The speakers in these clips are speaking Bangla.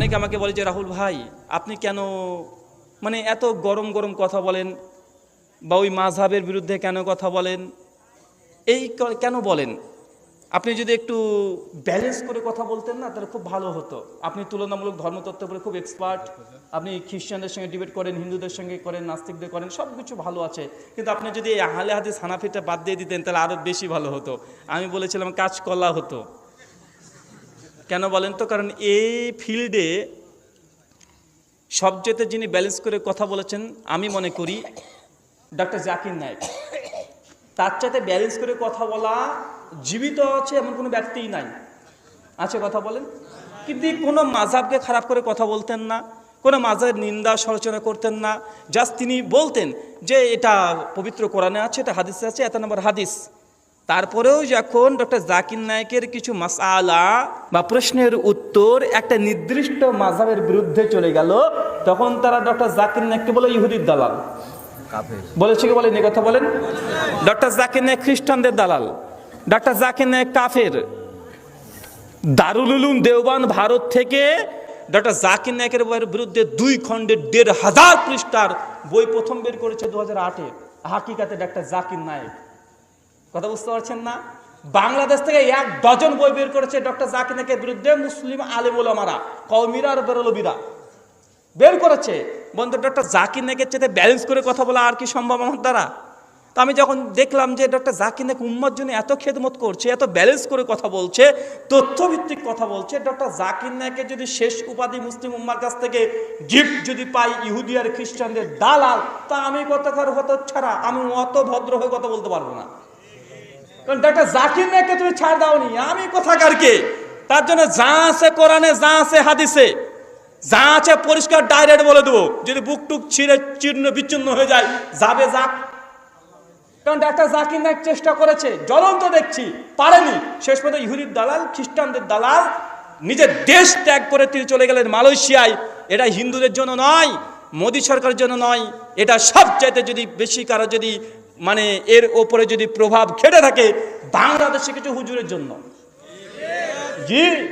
অনেকে আমাকে বলে যে, রাহুল ভাই, আপনি কেন মানে এত গরম গরম কথা বলেন বা ওই মাঝহাবের বিরুদ্ধে কেন কথা বলেন? এই কেন বলেন? আপনি যদি একটু ব্যালেন্স করে কথা বলতেন না, তাহলে খুব ভালো হতো। আপনি তুলনামূলক ধর্মতত্ত্বের উপরে খুব এক্সপার্ট আপনি খ্রিস্টানদের সঙ্গে ডিবেট করেন, হিন্দুদের সঙ্গে করেন, নাস্তিকদের করেন সব কিছু ভালো আছে। কিন্তু আপনি যদি এই আহলে হাদিস হানাফিটা বাদ দিয়ে দিতেন, তাহলে আরও বেশি ভালো হতো। আমি বলেছিলাম কাজ কলা হতো। কেন বলেন তো? কারণ এই ফিল্ডে সবচেয়ে যিনি ব্যালেন্স করে কথা বলেছেন, আমি মনে করি ডক্টর জাকির নায়ক। তার চাইতে ব্যালেন্স করে কথা বলা জীবিত আছে এমন কোনো ব্যক্তিই নাই। আছে কথা বলেন? কিন্তু কোনো মাঝাবকে খারাপ করে কথা বলতেন না, কোনো মাঝের নিন্দা সমালোচনা করতেন না, জাস্ট তিনি বলতেন যে এটা পবিত্র কোরআনে আছে, এটা হাদিসে আছে, এত নম্বর হাদিস। তারপরেও যখন ডক্টর জাকির নায়কের কিছু মাসালা বা প্রশ্নের উত্তর একটা নির্দিষ্ট মাঝাবের বিরুদ্ধে চলে গেল তখন তারা ডক্টর জাকির নায়ককে বলে ইহুদির দালাল। বলেছে কি বলেন এ কথা বলেন। ডক্টর জাকির নায়ক খ্রিস্টানদের দালাল ডক্টর জাকির নায়ক কাফের। দারুল উলুম দেওবান ভারত থেকে ডক্টর জাকির নায়কের বইয়ের বিরুদ্ধে দুই খণ্ডের দেড় হাজার পৃষ্ঠার বই প্রথম বের করেছে দু হাজার আটে। হাকিকাতে ডক্টর জাকির নায়ক। কথা বুঝতে পারছেন না? বাংলাদেশ থেকে এক ডজন বই বের করেছে ডক্টর জাকির নায়কের বিরুদ্ধে মুসলিম আলেম ওলামারা কৌমিরা আর বেরলবিরা। বের করেছে। বন্ধু, ডক্টর জাকির নায়কের চেয়ে ব্যালেন্স করে কথা বলা আর কি সম্ভব আমার দ্বারা? তো আমি যখন দেখলাম যে ডক্টর জাকির নায়ক উম্মার জন্য এত খেদমত করছে, এত ব্যালেন্স করে কথা বলছে, তথ্যভিত্তিক কথা বলছে, ডক্টর জাকির নায়কের যদি শেষ উপাধি মুসলিম উম্মার কাছ থেকে গিফট যদি পাই ইহুদি আর খ্রিস্টানদের দালাল, তা আমি কতকার হতো ছাড়া আমি অত ভদ্র হয়ে কথা বলতে পারব না। কারণ ডক্টর জাকির নায়ককে তুমি ছাড় দাওনি, আমি কোথাকার কে তার জন্য যা আছে কোরআনে, যা আছে হাদিসে, যা আছে পরিষ্কার ডাইরেক্ট বলে দেবো। যদি বুক টুক ছিঁড়ে চীর্ণ বিচ্ছিন্ন হয়ে যায়, যাবে যাক কারণ ডাক্তার জাকির নায়ক চেষ্টা করেছে, জ্বলন্ত দেখছি, পারেনি। শেষ পর্যন্ত ইহুদির দালাল, খ্রিস্টানদের দালাল, নিজের দেশ ত্যাগ করে তিনি চলে গেলেন মালয়েশিয়ায়। এটা হিন্দুদের জন্য নয়, মোদী সরকারের জন্য নয়, এটা সবচাইতে যদি বেশি কারও যদি মানে এর ওপরে যদি প্রভাব খেটে থাকে, বাংলাদেশে কিছু হুজুরের জন্য। জি।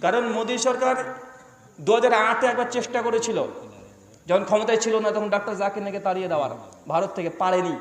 কারণ মোদী সরকার দু হাজার আটে একবার চেষ্টা করেছিল। যখন ক্ষমতায় ছিল না, তখন ডাক্তার জাকির নাকি তাড়িয়ে দেওয়ার। ভারত থেকে পারেনি।